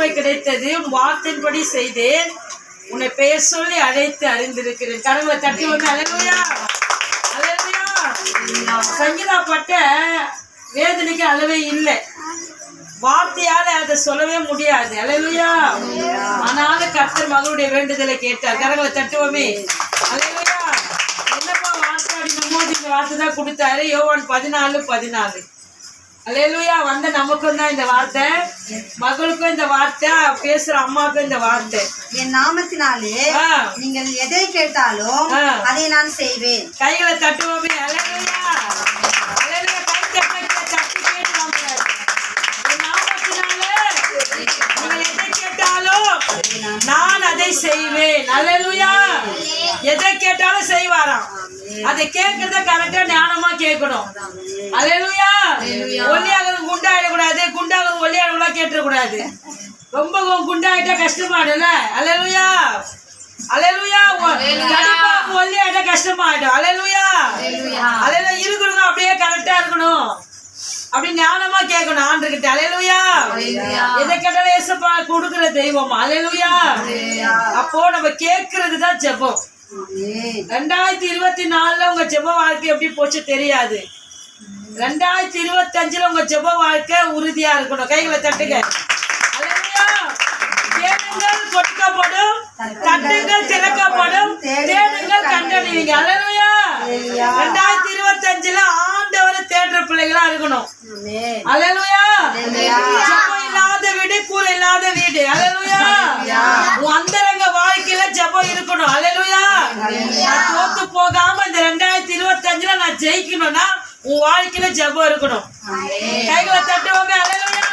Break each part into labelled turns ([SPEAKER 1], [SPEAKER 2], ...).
[SPEAKER 1] கிருபை கிடைத்தது உன் வார்த்தையின்படி செய்தேன். உன்னை பெயர் சொல்லி அழைத்து அறிந்திருக்கிறேன். கடவுளை தட்டி வந்து அலையா சங்கீதா பட்ட வேதனைக்கு அளவே இல்லை. வார்த்தையால அதை சொல்லவே முடியாது. அலையா ஆனாலும் கர்த்தர் மகளுடைய வேண்டுதலை கேட்டார். கரங்களை தட்டுவோமே. அலையா என்னப்பா வார்த்தை அப்படின்னும் போது இந்த வார்த்தை தான் கொடுத்தாரு? யோவான் பதினாலு பதினாலு. அலையலுயா வந்த நமக்கும் தான் இந்த வார்த்தை. மகளுக்கும் இந்த வார்த்தை பேசுற அம்மாவுக்கும் இந்த வார்த்தை.
[SPEAKER 2] என் நாமத்தினாலே நீங்கள் எதை கேட்டாலும். அதை நான் செய்வேன்.
[SPEAKER 1] கைகளை தட்டுவோமே. அலையலுயா அலையலுயா கை தட்டி தட்டி கேட்டு வாங்குறாரு. என் நாமத்தினாலே நீங்கள் எதை கேட்டாலும் நான் செய்வேன். அலையலுயா எதை கேட்டாலும் செய்வாராம். அதை கேட்கறத கரெக்டா ஞானமா கேட்கணும். அலையலுயா ஒல்லியாகிறது குண்டாயிடக்கூடாது குண்டாகிறது ஒல்லியாகலாம் கேட்டுறக்கூடாது. ரொம்ப குண்டாயிட்டா கஷ்டமாயிடும்ல. அலையலுயா அலையலுயா ஒல்லியாயிட்டா கஷ்டமாயிடும். அலையலுயா அலையலுயா இருக்கிறவங்க அப்படியே கரெக்டா இருக்கணும் அப்படி ஞானமா கேட்கணும் ஆண்டுகிட்ட அலையலுயா. எதை கேட்டாலும் ஏசப்பா கொடுக்கிற தெய்வம். அலையலுயா. அப்போ நம்ம கேட்கறது தான் ஜெபம். ரெண்டாயிரத்தி இருபத்தி நாலுல உங்க ஜெப வாழ்க்கை எப்படி போச்சு தெரியாது. ரெண்டாயிரத்தி இருபத்தி அஞ்சுல உங்க ஜெப வாழ்க்கை உறுதியா இருக்கணும். கைகளை தட்டுங்க. தேடுங்கள் கொடுக்கப்படும். தட்டுங்கள் திறக்கப்படும் தேடுங்கள் கண்டறிவீங்க அல்லேலூயா ரெண்டாயிரத்தி இருபத்தி அஞ்சுல ஆண்டவரை தேடுற பிள்ளைகளா இருக்கணும்
[SPEAKER 2] ஆமென்.
[SPEAKER 1] அல்லேலூயா ஜெபம் இல்லாத வீடு கூரை இல்லாத வீடு. அல்லேலூயா உன் அந்தரங்க வாழ்க்கையில ஜெபம் இருக்கணும். அல்லேலூயா நான் தோத்து போகாம இந்த ரெண்டாயிரத்தி இருபத்தி அஞ்சுல நான் ஜெயிக்கணும்னா உன் வாழ்க்கையில ஜெபம் இருக்கணும். கைகளை தட்டுவாங்க அல்லேலூயா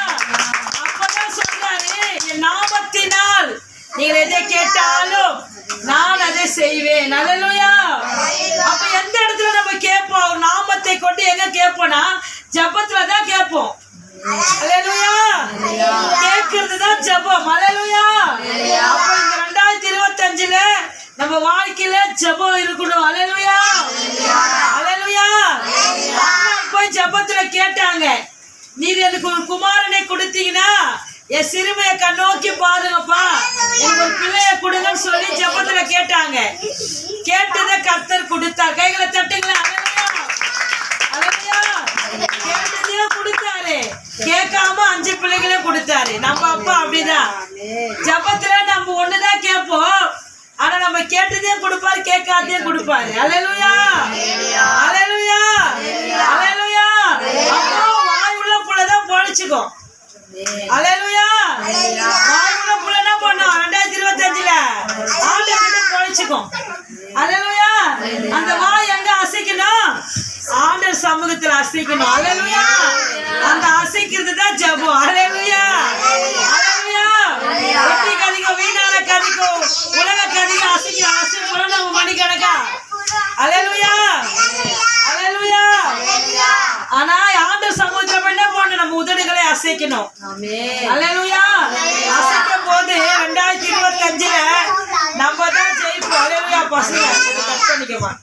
[SPEAKER 1] அப்பதான் சொல்றாரு என் நாமத்தினால் நீங்கள் எதை கேட்டாலும் நான் அதை செய்வேன். அல்லேலூயா அப்ப எந்த இடத்துல நம்ம கேட்போம்? நாமத்தை கொண்டு எங்க கேட்போம்னா ஜெபத்துல தான் கேட்போம் கேட்கறது தான் ஜெபம். அல்லேலூயா அப்ப இந்த ரெண்டாயிரத்தி இருபத்தஞ்சுல நம்ம வாழ்க்கையில ஜெபம் இருக்கணும். அல்லேலூயா அம்மா போய் ஜெபத்துல கேட்டாங்க. நீர் எனக்கு ஒரு குமாரனை கொடுத்தீங்கன்னா என் சிறுமையை கண்ணோக்கி பாருங்கப்பா. எனக்கு ஒரு பிள்ளைய கொடுங்கன்னு சொல்லி ஜெபத்துல கேட்டாங்க. கேட்டதை கர்த்தர் கொடுத்தார். கைகளை தட்டுங்களா கேட்காம அஞ்சு பிள்ளைகளே கொடுத்தாரு. நம்ம அப்பா அப்படிதான். ஜபத்துல நம்ம ஒண்ணுதான் கேட்போம். ஆனா நம்ம கேட்டதையும் கொடுப்பாரு கேட்காததே கொடுப்பாரு. அலையலுயா அலையலுயா அலையலுயா அப்போ வாய் உள்ள புள்ளதான் பொழைச்சுக்கோ அலையலுயா வாய் உள்ள புள்ள ரெண்டாயிரத்தி இருபத்தி அஞ்சுல ஆண்டவர்கிட்ட பொழைச்சுக்கோ அலையலுயா அந்த வாய் எங்க அசைக்கணும்? ஆண்டர் சமூகத்துல அசைக்கணும். அலையலுயா அந்த அசைக்கிறது தான் ஜபம். அலையலுயா. வெட்டி கதிக்கும் வீணான கதிக்கும் உலக கதிக்கும் அசைக்கிற அசை நம்ம மணிக்கணக்கா. அலையலுயா. அலையலுயா. ஆனா ஆண்டர் சமூகத்துல போய் என்ன பண்ணணும்? நம்ம உதடுகளை அசைக்கணும். அல்லேலூயா அசைக்கும் போது ரெண்டாயிரத்தி இருபத்தி அஞ்சுல நம்ம தான் ஜெயிப்போம். அல்லேலூயா பசங்க. கட் பண்ணிக்கமா.